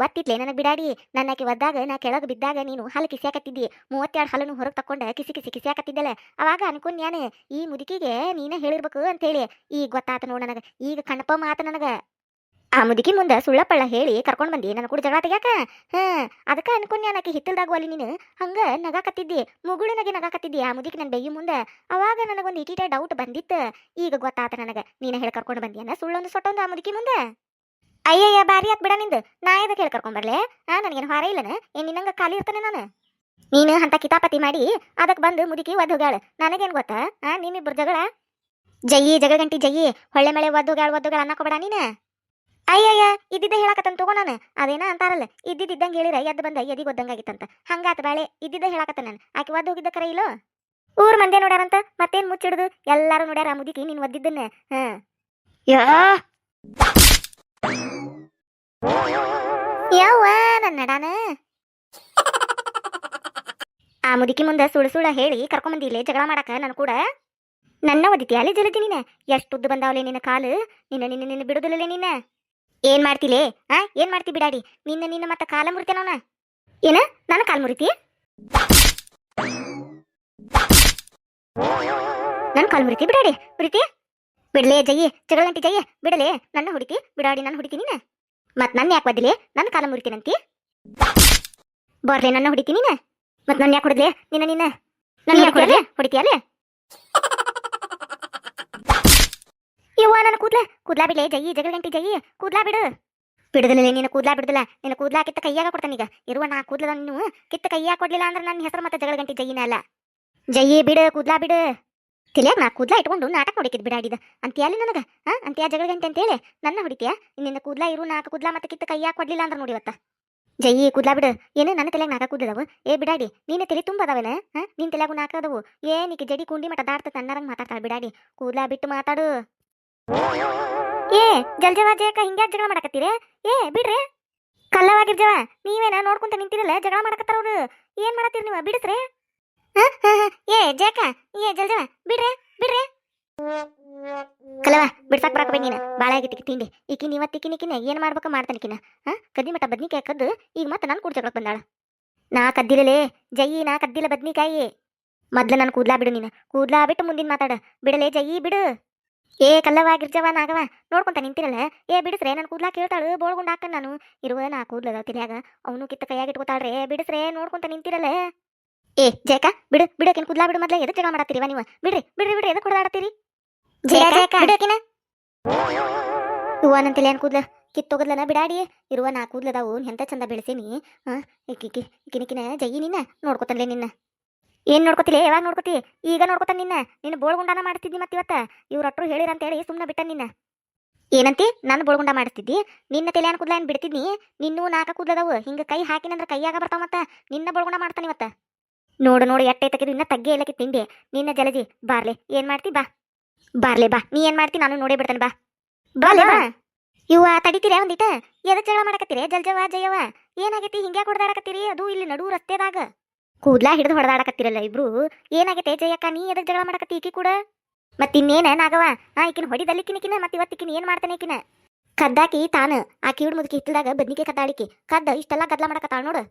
ಗೊತ್ತಿತ್ಲೆ ನನಗೆ ಬಿಡಾಡಿ. ನನ್ನಕ್ಕೆ ಒದ್ದಾಗ, ನಾ ಕೆಳಗೆ ಬಿದ್ದಾಗ ನೀನು ಹಲ್ಲು ಕಿಸಿಯಾಕತ್ತಿದ್ದಿ. ಮೂವತ್ತೆರಡು ಹಲ್ಲನ್ನು ಹೊರಗೆ ತಕೊಂಡ ಕಿಸಿ ಕಿಸಿ ಕಿಸಿಯಾಕತ್ತಿದ್ದಲ್ಲ. ಅವಾಗ ಅನ್ಕೊಂಡ್ ನಾನು ಈ ಮುದುಕಿಗೆ ನೀನೇ ಹೇಳಿರ್ಬೇಕು ಅಂತೇಳಿ ಈಗ ಗೊತ್ತಾತ ನೋಡು ನನಗೆ. ಈಗ ಕಣ್ಪ ಮಾತು ನನಗೆ. ಆ ಮುದುಕಿ ಮುಂದೆ ಸುಳ್ಳಪ್ಪಳ ಹೇಳಿ ಕರ್ಕೊಂಡು ಬಂದಿ, ನನ್ನ ಕೂಡ ಜಗಳ ತೆಗ್ಯಾಕ? ಹಾಂ, ಅದಕ್ಕೆ ಅನ್ಕೊಂಡ್ ಆಕಿ ಹಿತ್ತಲ್ದಾಗ ಅಲ್ಲಿ ನೀನು? ಹಂಗೆ ನಗಾಕತ್ತಿದ್ದಿ ಮುಗುಳನಾಗೆ ನಗಾಕತ್ತಿದ್ದಿ ಆ ಮುದುಕಿ ನನ್ನ ಬೆಯ್ಯ ಮುಂದೆ? ಅವಾಗ ನನಗೊಂದು ಈಟೀಟ ಡೌಟ್ ಬಂದಿತ್ತು. ಈಗ ಗೊತ್ತಾತ ನನಗೆ, ನೀನು ಹೇಳಿ ಕರ್ಕೊಂಡು ಬಂದಿಯನ್ನ ಸುಳ್ಳೊಂದು ಸೊಟ್ಟೊಂದು ಆ ಮುದುಕಿ ಮುಂದೆ? ಅಯ್ಯಯ್ಯ, ಬಾರಿ ಆತ್ ಬಿಡ ನಿಂದು. ನಾ ಎದಕ್ಕೆ ಹೇಳಿ ಕರ್ಕೊಂಡ್ ಬರಲೇ? ಆ, ನನಗೇನು ಹಾರ ಇಲ್ಲನ? ಏನು ನಿನ್ನಂಗ ಖಾಲಿ ಇರ್ತಾನೆ ನಾನು? ನೀನು ಅಂತ ಕಿತಾಪತಿ ಮಾಡಿ ಅದಕ್ಕೆ ಬಂದು ಮುದುಕಿ ಒದ್ದು ನನಗೇನು ಗೊತ್ತಾ? ಆ ನಿಮ್ಮಿಬ್ಬರು ಜಗಳ? ಜಯ್ಯಿ ಜಗಳ ಗಂಟಿ ಜಯ್ಯಿ, ಹೊಳ್ಳೆ ಮಳೆ ಒದ್ದೋಗ್ಯಾಳ ಒದ್ದೋಗ್ಯಾಳ ಅನ್ನಕೋಬೇಡ ನೀನು? ಅಯ್ಯಯ್ಯ ಇದ್ದಿದ್ದ ಹೇಳಕತ್ತಂತ ತಗೋ ನಾನು. ಅದೇನ ಅಂತಾರಲ್ಲ ಇದ್ದಿದ್ದಂಗೆ ಹೇಳಿರ ಎದ್ದು ಬಂದ ಎದಿ ಗೊದ್ದಂಗಾಗಿತ್ತಂತ ಹಂಗಾತ ಬಾಳೆ ಇದ್ದಿದ್ದ ಹೇಳಕತ್ತ ನಾನು. ಆಕೆ ಒದ್ದು ಹೋಗಿದ್ದ ಕರೆ ಇಲ್ಲೋ? ಊರ್ ಮಂದಿ ನೋಡ್ಯಾರಂತ ಮತ್ತೇನ್ ಮುಚ್ಚಿಡ್ದು? ಎಲ್ಲಾರು ನೋಡ್ಯಾರ ಆ ಮುದುಕಿ ನೀನ್ ಒದ್ದಿದ್ದನ್ನ. ಹಾ. ಯಾ? ಯವ್ವ ನನ್ನ ನಡಾನ? ಆ ಮುದುಕಿ ಮುಂದೆ ಸುಳ್ಳು ಸುಳ್ಳ ಹೇಳಿ ಕರ್ಕೊಂಬಂದಿಲ್ಲ ಜಗಳ ಮಾಡಕ ನಾನು ಕೂಡ? ನನ್ನ ಒದಿತಿ ಅಲ್ಲಿ ಜಲದಿ ನೀನ? ಎಷ್ಟು ಉದ್ದ ಬಂದಾವಲೆ ನಿನ್ನ ಕಾಲು? ನಿನ್ನ ನಿನ್ನ ನಿನ್ನ ಬಿಡುದಿಲ್ಲಲೇ ನಿನ್ನ ಏನ್ ಮಾಡ್ತಿಲೇ? ಆ? ಏನ್ ಮಾಡ್ತಿ ಬಿಡಾಡಿ? ನಿನ್ನ ನಿನ್ನ ಮತ್ತೆ ಕಾಲ ಮುರಿತೇನವನ ಏನ? ನನ್ನ ಕಾಲ ಮುರಿತಿ? ನನ್ನ ಕಾಲ್ ಮುರಿತಿ ಬಿಡಾಡಿ? ಮುರಿತಿ? ಬಿಡಲೇ ಜಯ್ಯಿ ಚಗಳಂಟಿ ಜಯ್ಯ ಬಿಡಲೇ ನನ್ನ ಹುಡುಕಿ ಬಿಡಾಡಿ ನನ್ನ ಹುಡುಕಿ ನೀನ? ಮತ್ ನನ್ನ ಯಾಕೆ ಬದಿಲೆ ನನ್ನ ಕಾಲ ಮುರಿತೀನಂತಿ? ಬರ್ಲೆ ನನ್ನ ಹುಡುಕಿ ನೀನ? ಮತ್ ನನ್ನ ಯಾಕೆ ಹೊಡದ್ಲೆ? ನಿನ್ನ ನಿನ್ನ? ನನ್ನ ಯಾಕೆ ಹೊಡೆದ್ಲೆ? ಹೊಡಿತೀಯಲ್ಲ? ಇವ್ವ ನನ್ನ ಕೂದ್ಲ? ಕೂದ್ಲಾ ಬಿಡ್ಲೆ, ಜೈ, ಜಗಳ ಗಂಟಿ, ಜೈ, ಕೂದ್ಲಾ ಬಿಡು. ಬಿಡುದಿಲ್ಲ, ನೀನು ಕೂದ್ಲಾ ಬಿಡದಿಲ್ಲ. ನಿನ್ನ ಕೂದ್ಲಾ ಕಿತ್ತ ಕೈಯಾಗ ಕೊಡ್ತಾನೆ ಈಗ. ಇರುವ ನಾ ಕೂದ್ಲದ ನೀನು ಕಿತ್ತ ಕೈಯಾಗ ಕೊಡ್ಲಿಲ್ಲ ಅಂದ್ರೆ ನನ್ನ ಹೆಸರು ಮತ್ತೆ ಜಗಳ ಗಂಟಿ, ಜೈನ ಅಲ್ಲ. ಜೈ, ಬಿಡು, ಕೂದ್ಲಾ ಬಿಡು. ತಿಳಿಯಾಗ ನಾ ಕೂದ್ಲಾ ಇಟ್ಕೊಂಡು ನಾಟಕ ಹೊಡಿಕಿದ್ ಬಿಡಾಡಿದ ಅಂತ್ಯಾಲಿ ನನಗ? ಹಾ ಅಂತ್ಯಾ ಜಗಳ ಗಂಟೆ ಅಂತೇಳಿ ನನ್ನ ಹೊಡಿತೀಯ? ನಿನ್ನ ಕೂದ್ಲಾ ಇರು, ನಾಲ್ಕು ಕೂದ್ಲಾ ಮತ್ತೆ ಕಿತ್ತ ಕೈಯಾಗ ಕೊಡ್ಲಿಲ್ಲ ಅಂದ್ರೆ ನೋಡಿವತ್ತ ಜೈ, ಕೂದ್ಲಾ ಬಿಡು. ಏನು, ನನ್ನ ತಲೆಗೆ ನಾಕ ಕೂದಲವು ಏ, ಬಿಡಾಡಿ ನೀನು ತಲೆ ತುಂಬ ಅದಾವೇನ? ಹಾಂ ನಿನ್ ತಲೆಗೂ ನಾಲ್ಕು ಅದಾವು? ಏನಿಕ್ಕೆ ಜಡಿ, ಕುಂಡಿ ಮಟ ದಾಡ್ತ ತನ್ನರಂಗ್ ಮಾತಾಡ್ತಾಳೆ ಬಿಡಾಡಿ. ಕೂದ್ಲಾ ಬಿಟ್ಟು ಮಾತಾಡು. ಏ ಜಲ್ಜವ ಜಯಕ ಹಿಂಗ್ಯಾಕ್ ಜಗಳ ಮಾಡಕತ್ತೀರಿ? ಏ, ಬಿಡ್ರಿ. ಕಲ್ಲವಾಗಿರ್ಜವ, ನೀವೇನ ನೋಡ್ಕೊಂತ ನಿಂತಿರಲ್ಲ, ಜಗಳ ಮಾಡಕತ್ತಾರ ಅವ್ರು. ಏನ್ ಮಾಡತ್ತೀರಿ ನೀವ ಬಿಡಿಸ್ರಿ. ಏ ಜಯಕ ಏ ಜಲ್ಜವ ಬಿಡ್ರಿ ಬಿಡ್ರಿ. ಕಲವ, ಬಿಡ್ಸಾಕ್ ಬರಾಕ ನೀನು. ಬಾಳ ಆಗಿತ್ತು ತಿಂಡಿ. ಈಕಿ ನೀವತ್ತಿಕಿ ನಿಕಿನ ಏನ್ ಮಾಡ್ಬೇಕ ಮಾಡ್ತಾನೆ ಕಿನ ಹಾ? ಕದ್ದಿ ಮಟ ಬದ್ನಿಕಾಯಿ ಕದ್ದು, ಈಗ ಮತ್ತೆ ನಾನು ಕೂಡ ಜಗಳಕ್ಕೆ ಬಂದಾಳ. ನಾ ಕದ್ದಿಲಲೇ ಜಯಿ ನಾ ಕದ್ದಿಲ್ಲ ಬದ್ನಿಕಾಯಿ. ಮೊದ್ಲ ನಾನು ಕೂದ್ಲಾ ಬಿಡು ನೀನು. ಕೂದ್ಲಾ ಬಿಟ್ಟು ಮುಂದಿನ ಮಾತಾಡ. ಬಿಡಲೇ ಜಯಿ ಬಿಡು. ಏ ಕಲ್ಲವಾಗಿರ್ಜವ ನಾಗವ ನೋಡ್ಕೊಂತ ನಿಂತಿರಲ್ಲ. ಏ ಬಿಡಿಸ್ರೆ ನನ್ನ ಕೂದ್ಲಾ ಕೇಳ್ತಾಳು ಬೋಳ್ಗೊಂಡ್ ಹಾಕನ್ ನಾನು. ಇರುವ ನಾ ಕೂದ್ಲದ ತಿಳಿಯಾಗ ಅವನು ಕಿತ್ತ ಕೈಯಾಗ ಇಟ್ಕೊತಾಳ್ರೆ ಬಿಡಿಸ್ರೆ ನೋಡ್ಕೊಂತ ನಿಂತಿರಲ್ಲ. ಏ ಜಯಕ ಬಿಡು ಬಿಡಕಿನ ಕೂದ್ಲಾ ಬಿಡು ಮೊದ್ಲ ಎದಕ್ಕೆ ಜಗಳ ಮಾಡತ್ತೀರಿವ ನೀವು? ಬಿಡ್ರಿ ಬಿಡ್ರಿ ಬಿಡ್ರಿ ಎದಕ್ಕೆ ಹೊಡೆದಾಡತ್ತೀರಿ? ಬಿಡಕಿನ ಹೂವ ನನ್ನ ತಲೆ ಕೂದ್ಲ? ಕಿತ್ತೋಗದ್ಲನ ಬಿಡಾಡಿ. ಇರುವ ನಾ ಕೂದ್ಲದಾವು ಎಂತ ಚಂದ ಬೆಳೆಸೀನಿ. ಹಾಂ ಇಕ್ಕಿ ಕಿನಿಕಿನ ಜಯಿ ನಿನ್ನ ನೋಡ್ಕೊತನ್ಲೆ ನಿನ್ನ. ಏನ್ ನೋಡ್ಕೊತಿಲ್ಲ ಯಾವಾಗ ನೋಡ್ಕೊತಿ? ಈಗ ನೋಡ್ಕೊತಾನ ನಿನ್ನ. ನಿನ್ನ ಬೋಳ್ಗುಂಡನ ಮಾಡ್ತಿದ್ದಿ ಮತ್ತಿವತ್ತ? ಇವ್ರ ಅಟ್ರು ಹೇಳಿರಂತ ಹೇಳಿ ಸುಮ್ಮನೆ ಬಿಟ್ಟ ನಿನ್ನ. ಏನಂತಿ? ನನ್ನ ಬೋಳ್ಗುಂಡ ಮಾಡಿಸ್ತಿದ್ದಿ? ನಿನ್ನ ತಲೆ ಕೂದಲ ಏನು ಬಿಡ್ತಿದ್ನಿ? ನಿನ್ನೂ ನಾಲ್ಕು ಕೂದಲದವು. ಹಿಂಗ ಕೈ ಹಾಕಿನಂದ್ರ ಕೈಯಾಗ ಬರ್ತಾವ ಮತ್ತ. ನಿನ್ನ ಬೋಳ್ಗುಂಡ ಮಾಡ್ತಾನ ಇವತ್ತ. ನೋಡು ನೋಡು, ಎಟ್ಟೆ ತಗಿದು ಇನ್ನ ತಗ್ಗೆ ಇಲ್ಲಕ್ಕೆ ತಿಂಡಿ. ನಿನ್ನ ಜಲಜಿ, ಬಾರ್ಲೆ, ಏನ್ ಮಾಡ್ತಿ ಬಾ. ಬಾರ್ಲೆ ಬಾ. ನೀ ಏನ್ ಮಾಡ್ತಿ? ನಾನು ನೋಡೇ ಬಿಡ್ತಾನೆ ಬಾ. ಬಾರ್ಲೆ ಬಾ. ಇವ ತಡಿತೀರ ಒಂದಿಟ? ಎದ ಜಗಳ ಮಾಡಕತ್ತೀರಿ? ಜಲ್ಜವ ಜಯವ ಏನಾಗೈತಿ? ಹಿಂಗ್ಯಾ ಹೊಡೆದಾಡಕತ್ತೀರಿ? ಅದು ಇಲ್ಲಿ ನಡು ರಸ್ತೆದಾಗ. ಕೂದ್ಲಾ ಹಿಡಿದು ಹೊಡೆದಾಡಕತ್ತಿರಲ್ಲ ಇಬ್ರು? ಏನಾಗೈತೆ ಜಯಕ್ಕ? ನೀ ಎದಕ್ಕೆ ಜಗಳ ಮಾಡಕತ್ತಿ ಈಕಿ ಕೂಡ? ಮತ್ತಿನ್ನೇನ ನಾಗವ ಆ, ಈಕಿನ ಹೊಡಿದಲ್ಲಿಕ್ಕಿನಿಕಿನ, ಮತ್ತೆ ಇವತ್ತಿಕಿನ ಏನ್ ಮಾಡ್ತಾನೆ ಈಕಿನ? ಕದ್ದಾಕಿ ತಾನು ಆ ಕಿವಿಡ್ ಮುದುಕಿ ಹಿತ್ತಲ್ದಾಗ ಬದ್ನಿಕೆ ಕದ್ದಾಳಿಕಿ. ಕದ್ದ, ಇಷ್ಟೆಲ್ಲ ಗದ್ದಲ ಮಾಡಕತ್ತಾಳ ನೋಡು.